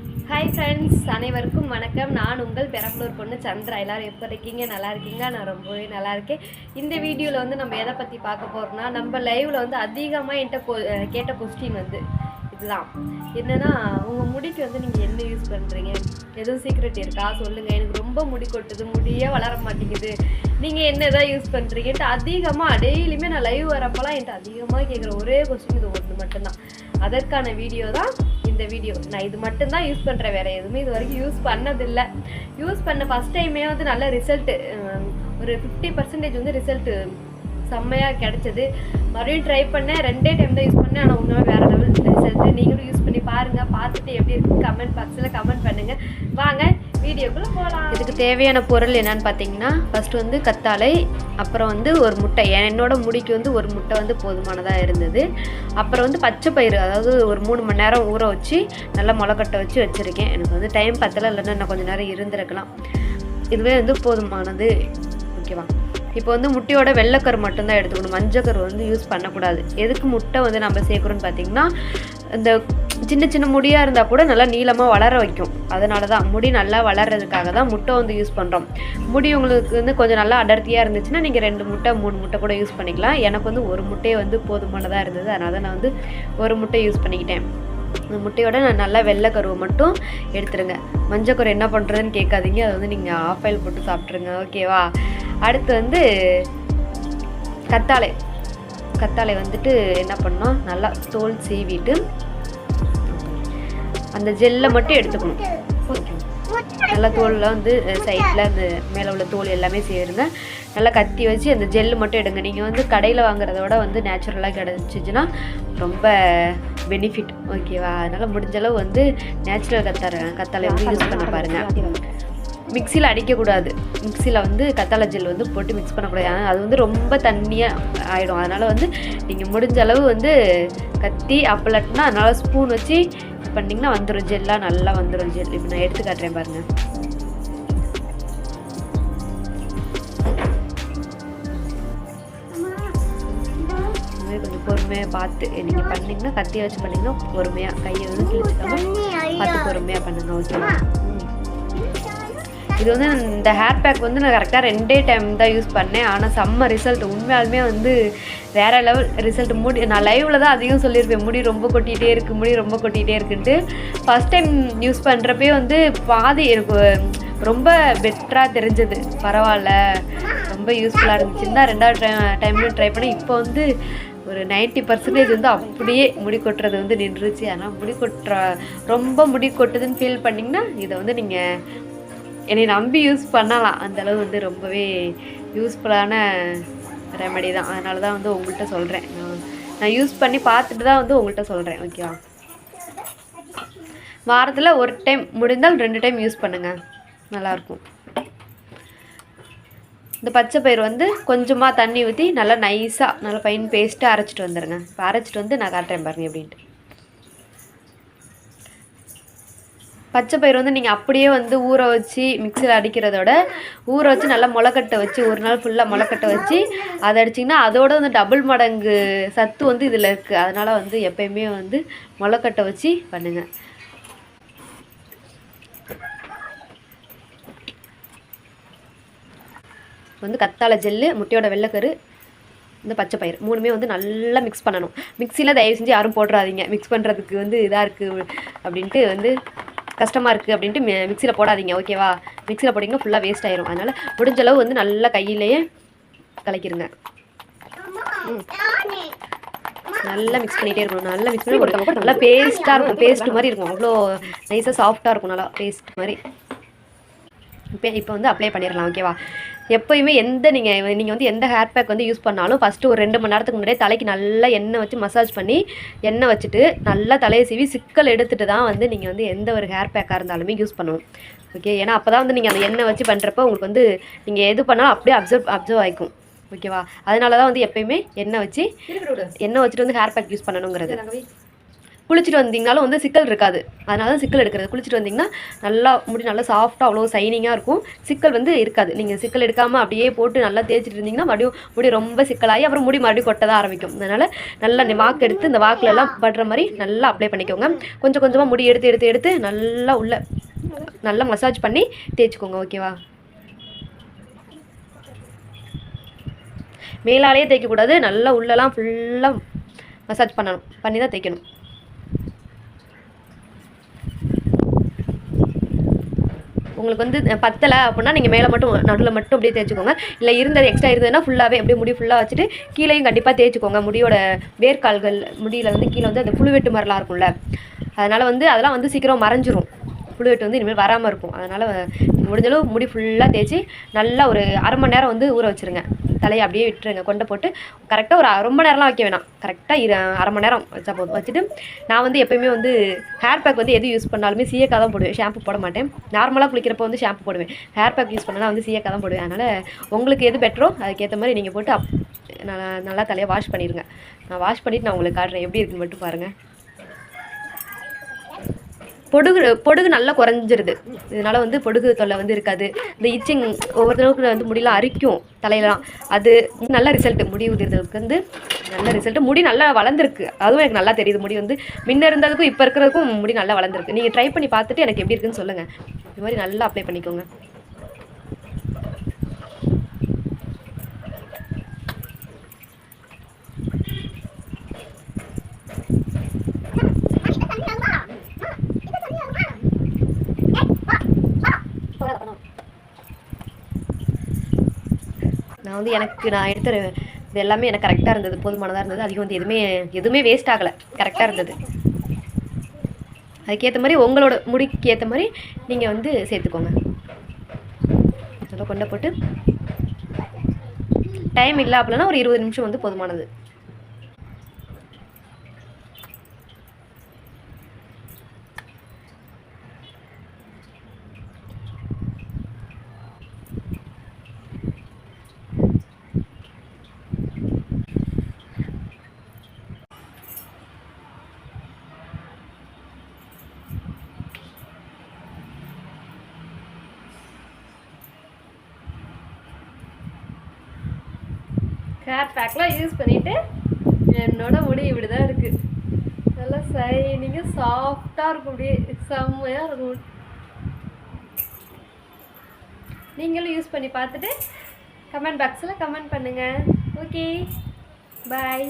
Hi friends அனைவருக்கும் வணக்கம். நான் உங்கள் பெரம்பலூர் பொண்ணு சந்திரா. எல்லாரும் எப்போ இருக்கீங்க? நல்லா இருக்கீங்க நான் ரொம்பவே நல்லா இருக்கேன். இந்த வீடியோவில் வந்து நம்ம எதை பற்றி பார்க்க போகிறோம்னா நம்ம லைவில் வந்து அதிகமாக என்கிட்ட கொ- கேட்ட கொஸ்டின் வந்து இதுதான். என்னன்னா உங்கள் முடிக்கு வந்து நீங்கள் என்ன யூஸ் பண்ணுறீங்க எதுவும் சீக்ரெட் இருக்கா? சொல்லுங்கள் எனக்கு ரொம்ப முடி கொட்டுது. முடியே வளர மாட்டேங்குது. நீங்கள் என்ன தான் யூஸ் பண்ணுறீங்கன்ட்டு அதிகமாக டெய்லியுமே நான் லைவ் வரப்போலாம் என்கிட்ட அதிகமாக கேட்குற ஒரே கொஸ்டின் இது ஒன்று மட்டும்தான். அதற்கான வீடியோ தான் இந்த வீடியோ நான் இது மட்டும்தான் யூஸ் பண்ணுறேன் வேறு எதுவுமே இது வரைக்கும் யூஸ் பண்ணதில்லை. யூஸ் பண்ண ஃபஸ்ட் டைமே வந்து நல்ல ரிசல்ட்டு ஒரு ஃபிஃப்டி பர்சன்டேஜ் வந்து ரிசல்ட்டு செம்மையாக கிடைச்சது. மறுபடியும் ட்ரை பண்ணேன். ரெண்டே டைம் தான் யூஸ் பண்ணேன். ஆனால் ஒன்றுமே வேறு லெவல் ரிசல்ட்டு நீங்களும் யூஸ் பண்ணி பாருங்கள் பார்த்துட்டு எப்படி இருக்குன்னு கமெண்ட் பாக்ஸில் கமெண்ட் பண்ணுங்கள் வாங்க இதுக்கு தேவையான பொருள் என்னன்னு பார்த்தீங்கன்னா ஃபஸ்ட்டு வந்து கத்தாழை அப்புறம் வந்து ஒரு முட்டை. என்னோட முடிக்கு வந்து ஒரு முட்டை வந்து போதுமானதாக இருந்தது. அப்புறம் வந்து பச்சை பயிறு அதாவது ஒரு மூணு மணி நேரம் ஊற வச்சு நல்லா முளைக்கட்டை வச்சு வச்சுருக்கேன். எனக்கு வந்து டைம் பத்தலை இல்லைன்னா இன்னும் கொஞ்சம் நேரம் இருந்திருக்கலாம். இதுவே வந்து போதுமானது. ஓகேவா? இப்போ வந்து முட்டையோட வெள்ளைக்கரு மட்டும்தான் எடுத்துக்கணும். மஞ்சக்கரு வந்து யூஸ் பண்ணக்கூடாது. எதுக்கு முட்டை வந்து நம்ம சேர்க்குறோன்னு பார்த்தீங்கன்னா இந்த சின்ன சின்ன முடியாக இருந்தால் கூட நல்லா நீளமாக வளர வைக்கும். அதனால தான் முடி நல்லா வளர்றதுக்காக தான் முட்டை வந்து யூஸ் பண்ணுறோம் முடி உங்களுக்கு வந்து கொஞ்சம் நல்லா அடர்த்தியாக இருந்துச்சுன்னா நீங்கள் ரெண்டு முட்டை மூணு முட்டை கூட யூஸ் பண்ணிக்கலாம். எனக்கு வந்து ஒரு முட்டையே வந்து போதுமானதாக இருந்தது. அதனால தான் நான் வந்து ஒரு முட்டை யூஸ் பண்ணிக்கிட்டேன். இந்த முட்டையோட நான் நல்லா வெள்ளை கருவை மட்டும் எடுத்துருங்க. மஞ்சக்கரு என்ன பண்ணுறதுன்னு கேட்காதீங்க. அது வந்து நீங்கள் ஆஃப் ஆயில் போட்டு சாப்பிட்ருங்க ஓகேவா அடுத்து வந்து கத்தாழை. கத்தாழை வந்துட்டு என்ன பண்ணோம்? நல்லா தோல் சீவிட்டு அந்த ஜெல்லை மட்டும் எடுத்துக்கணும். நல்லா தோலில் வந்து சைடில் அந்த மேலே உள்ள தோல் எல்லாமே சேருங்க நல்லா கத்தி வச்சு அந்த ஜெல்லு மட்டும் எடுங்க. நீங்கள் வந்து கடையில் வாங்குறத விட வந்து நேச்சுரலாக கிடச்சிச்சின்னா ரொம்ப பெனிஃபிட் ஓகேவா அதனால் முடிஞ்சளவு வந்து நேச்சுரல் கத்தார கத்தாலை வந்து யூஸ் பண்ண பாருங்கள் மிக்சியில் அடிக்கக்கூடாது. மிக்சியில் வந்து கத்தாழை ஜெல் வந்து போட்டு மிக்ஸ் பண்ணக்கூடாது. அது வந்து ரொம்ப தண்ணியாக ஆகிடும் அதனால் வந்து நீங்கள் முடிஞ்ச அளவு வந்து கத்தி அப்பலட்டினா அதனால் ஸ்பூன் வச்சு பண்ணிங்கன்னா வந்துடும் ஜெல்லாக நல்லா வந்துடும் ஜெல் இப்போ நான் எடுத்து காட்டுறேன் பாருங்கள் கொஞ்சம் பொறுமையாக பார்த்து நீங்கள் பண்ணீங்கன்னா கத்தியை வச்சு பண்ணீங்கன்னா பொறுமையாக கையை வந்து கிழிச்சிக்காம பார்த்து பொறுமையாக பண்ணுங்க ஓகேவா இது வந்து இந்த ஹேர் பேக் வந்து நான் கரெக்டாக ரெண்டே டைம் தான் யூஸ் பண்ணேன். ஆனால் செம்ம ரிசல்ட் உண்மையாலுமே வந்து வேறு லெவல் ரிசல்ட் முடி நான் லைவில் தான் அதிகம் சொல்லியிருப்பேன். முடி ரொம்ப கொட்டிகிட்டே இருக்குது முடி ரொம்ப கொட்டிகிட்டே இருக்குன்ட்டு. ஃபஸ்ட் டைம் யூஸ் பண்ணுறப்பே வந்து பாதி எனக்கு ரொம்ப பெட்டராக தெரிஞ்சது. பரவாயில்ல. ரொம்ப யூஸ்ஃபுல்லாக இருந்துச்சுன்னு தான் ரெண்டாவது டைம் டைம்லையும் ட்ரை பண்ணேன். இப்போ வந்து ஒரு 90% பர்சன்டேஜ் வந்து அப்படியே முடி கொட்டுறது வந்து நின்றுச்சு. ஆனால் முடி கொட்டுற ரொம்ப முடி கொட்டுதுன்னு ஃபீல் பண்ணிங்கன்னா இதை வந்து நீங்கள் என்னை நம்பி யூஸ் பண்ணலாம். அந்தளவு வந்து ரொம்பவே யூஸ்ஃபுல்லான ரெமெடி தான். அதனால தான் வந்து உங்கள்கிட்ட சொல்கிறேன் நான் நான் யூஸ் பண்ணி பார்த்துட்டு தான் வந்து உங்கள்கிட்ட சொல்கிறேன் ஓகேவா வாரத்தில் ஒரு டைம் முடிந்தால் ரெண்டு டைம் யூஸ் பண்ணுங்கள் நல்லாயிருக்கும் இந்த பச்சை பயிர் வந்து கொஞ்சமாக தண்ணி ஊற்றி நல்லா நைஸாக நல்லா ஃபைன் பேஸ்ட்டாக அரைச்சிட்டு வந்துடுங்க இப்போ அரைச்சிட்டு வந்து நான் காட்டுறேன் பாருங்க எப்படின்ட்டு. பச்சை பயிர் வந்து நீங்கள் அப்படியே வந்து ஊற வச்சு மிக்சியில் அடிக்கிறதோட ஊற வச்சு நல்லா முளைக்கட்டை வச்சு ஒரு நாள் ஃபுல்லாக முளைக்கட்டை வச்சு அதை அடிச்சிங்கன்னா அதோட வந்து டபுள் மடங்கு சத்து வந்து இதில் இருக்குது அதனால் வந்து எப்பயுமே வந்து முளைக்கட்டை வச்சு பண்ணுங்கள் வந்து கத்தாழை ஜெல்லு முட்டையோட வெள்ளைக்கரு இந்த பச்சை பயிர் மூணுமே வந்து நல்லா மிக்ஸ் பண்ணணும். மிக்சியில் தயவு செஞ்சு யாரும் போட்டுறாதீங்க. மிக்ஸ் பண்ணுறதுக்கு வந்து இதாக இருக்குது அப்படின்ட்டு வந்து கஷ்டமாக இருக்குது அப்படின்ட்டு மிக்சியில் போடாதீங்க ஓகேவா மிக்சியில் போட்டிங்கன்னா ஃபுல்லாக வேஸ்ட் ஆயிரும். அதனால் முடிஞ்ச அளவு வந்து நல்லா கையிலேயே கலக்கிருங்க. நல்லா மிக்ஸ் பண்ணிகிட்டே இருக்கணும். நல்லா மிக்ஸ் பண்ணி கொடுத்தா நல்லா பேஸ்ட்டாக இருக்கும். பேஸ்ட் மாதிரி இருக்கும். அவ்வளோ நைஸாக சாஃப்டாக இருக்கும் நல்லா. பேஸ்ட் மாதிரி. இப்போ இப்போ வந்து அப்ளை பண்ணிடலாம் ஓகேவா எப்போயுமே எந்த நீங்கள் நீங்கள் வந்து எந்த ஹேர் பேக் வந்து யூஸ் பண்ணாலும் ஃபஸ்ட்டு ஒரு ரெண்டு மணி நேரத்துக்கு முன்னாடியே தலைக்கு நல்லா எண்ணெய் வச்சு மசாஜ் பண்ணி எண்ணெய் வச்சுட்டு நல்லா தலையை சீவி சிக்கல் எடுத்துட்டு தான் வந்து நீங்கள் வந்து எந்த ஒரு ஹேர் பேக்காக இருந்தாலுமே யூஸ் பண்ணணும். ஓகே ஏன்னா அப்போ தான் வந்து நீங்கள் அந்த எண்ணெய் வச்சு பண்ணுறப்ப உங்களுக்கு வந்து நீங்கள் எது பண்ணாலும் அப்படியே அப்சர்வ் அப்சர்வ் ஆகிக்கும் ஓகேவா அதனால தான் வந்து எப்பயுமே எண்ணெய் வச்சு எண்ணெய் வச்சுட்டு வந்து ஹேர் பேக் யூஸ் பண்ணணுங்கிறது. குளிச்சுட்டு வந்தீங்கனாலும் வந்து சிக்கல் இருக்காது. அதனால தான் சிக்கல் எடுக்கிறது. குளிச்சுட்டு வந்தீங்கன்னா நல்லா முடி நல்லா சாஃப்டாக அவ்வளோ சைனிங்காக இருக்கும். சிக்கல் வந்து இருக்காது. நீங்கள் சிக்கல் எடுக்காமல் அப்படியே போட்டு நல்லா தேய்ச்சிட்டு இருந்தீங்கன்னா மறுபடியும் முடி ரொம்ப சிக்கலாகி அப்புறம் முடி மறுபடியும் கொட்ட தான் ஆரம்பிக்கும். அதனால் நல்லா இந்த வாக்கு எடுத்து இந்த வாக்கில் எல்லாம் படுற மாதிரி நல்லா அப்ளை பண்ணிக்கோங்க. கொஞ்சம் கொஞ்சமாக முடி எடுத்து எடுத்து எடுத்து நல்லா உள்ள நல்லா மசாஜ் பண்ணி தேய்ச்சிக்கோங்க. ஓகேவா மேலாலேயே தேய்க்கக்கூடாது. நல்லா உள்ளலாம் ஃபுல்லாக மசாஜ் பண்ணணும். பண்ணி தான் தேய்க்கணும். உங்களுக்கு வந்து பத்தலை அப்படின்னா நீங்கள் மேலே மட்டும் நடுவில் மட்டும் அப்படியே தேய்ச்சிக்கோங்க. இல்லை இருந்தது எக்ஸ்ட்ரா இருந்ததுன்னா ஃபுல்லாகவே அப்படியே முடி ஃபுல்லாக வச்சுட்டு கீழேயும் கண்டிப்பாக தேய்ச்சிக்கோங்க. முடியோட வேர்க்கால்கள் முடியில் வந்து கீழே வந்து அந்த புழுவெட்டு மாதிரிலாம் இருக்கும்ல. அதனால் வந்து அதெல்லாம் வந்து சீக்கிரம் மறைஞ்சிரும். புழுவெட்டு வந்து இனிமேல் வராமல் இருக்கும். அதனால் முடிஞ்சளவு முடி ஃபுல்லாக தேய்ச்சி நல்லா ஒரு அரை மணி நேரம் வந்து ஊற வச்சுருங்க. தலையை அப்படியே விட்டுருங்க. கொண்டை போட்டு கரெக்டாக ஒரு ரொம்ப நேரம்லாம் வைக்க வேணாம். கரெக்டாக இரு அரை மணி நேரம் வச்சா போதும் வச்சுட்டு நான் வந்து எப்பயுமே வந்து ஹேர் பேக் வந்து எது யூஸ் பண்ணாலுமே சீயக்காய் தான் போடுவேன். ஷாம்பு போட மாட்டேன். நார்மலாக குளிக்கிறப்போ வந்து ஷாம்பு போடுவேன். ஹேர் பேக் யூஸ் பண்ணால் வந்து சீயக்காய் தான் போடுவேன். அதனால் உங்களுக்கு எது பெட்டரோ அதுக்கேற்ற மாதிரி நீங்கள் போட்டு அப் நல்லா நல்லா தலையை வாஷ் பண்ணிடுங்க நான் வாஷ் பண்ணிவிட்டு நான் உங்களுக்கு காட்டுறேன். எப்படி இருக்குன்னு மட்டும் பாருங்கள் பொடுகு பொடுகு நல்லா குறைஞ்சிருது. இதனால வந்து பொடுகு தொல்லை வந்து இருக்காது. இந்த இச்சிங் ஒவ்வொருத்தருக்கு வந்து முடியெல்லாம் அரிக்கும் தலையெல்லாம். அது நல்ல ரிசல்ட் முடி உதிர்றதுக்கு வந்து நல்ல ரிசல்ட் முடி நல்லா வளர்ந்துருக்கு. அதுவும் எனக்கு நல்லா தெரியுது. முடி வந்து முன்ன இருந்ததுக்கும் இப்போ இருக்கிறதுக்கும் முடி நல்லா வளர்ந்துருக்கு. நீங்கள் ட்ரை பண்ணி பார்த்துட்டு எனக்கு எப்படி இருக்குன்னு சொல்லுங்கள் இது மாதிரி நல்லா அப்ளை பண்ணிக்கோங்க நான் வந்து எனக்கு நான் எடுத்த இது எல்லாமே எனக்கு கரெக்டாக இருந்தது போதுமானதாக இருந்தது. அதிகம் வந்து எதுவுமே எதுவுமே வேஸ்ட் ஆகலை. கரெக்டாக இருந்தது. அதுக்கேற்ற மாதிரி உங்களோட முடிக்கு ஏற்ற மாதிரி நீங்கள் வந்து சேர்த்துக்கோங்க. நல்லா கொண்டை போட்டு டைம் இல்லை அப்படின்னா ஒரு இருபது நிமிஷம் வந்து போதுமானது. ஹேர் பேக்லாம் யூஸ் பண்ணிவிட்டு என்னோட முடி இப்படி தான் இருக்குது நல்லா சைனிங்காக சாஃப்டாக இருக்கும் அப்படியே. செம்மையாக இருக்கும். நீங்களும் யூஸ் பண்ணி பார்த்துட்டு கமெண்ட் பாக்ஸில் கமெண்ட் பண்ணுங்கள் ஓகே பாய்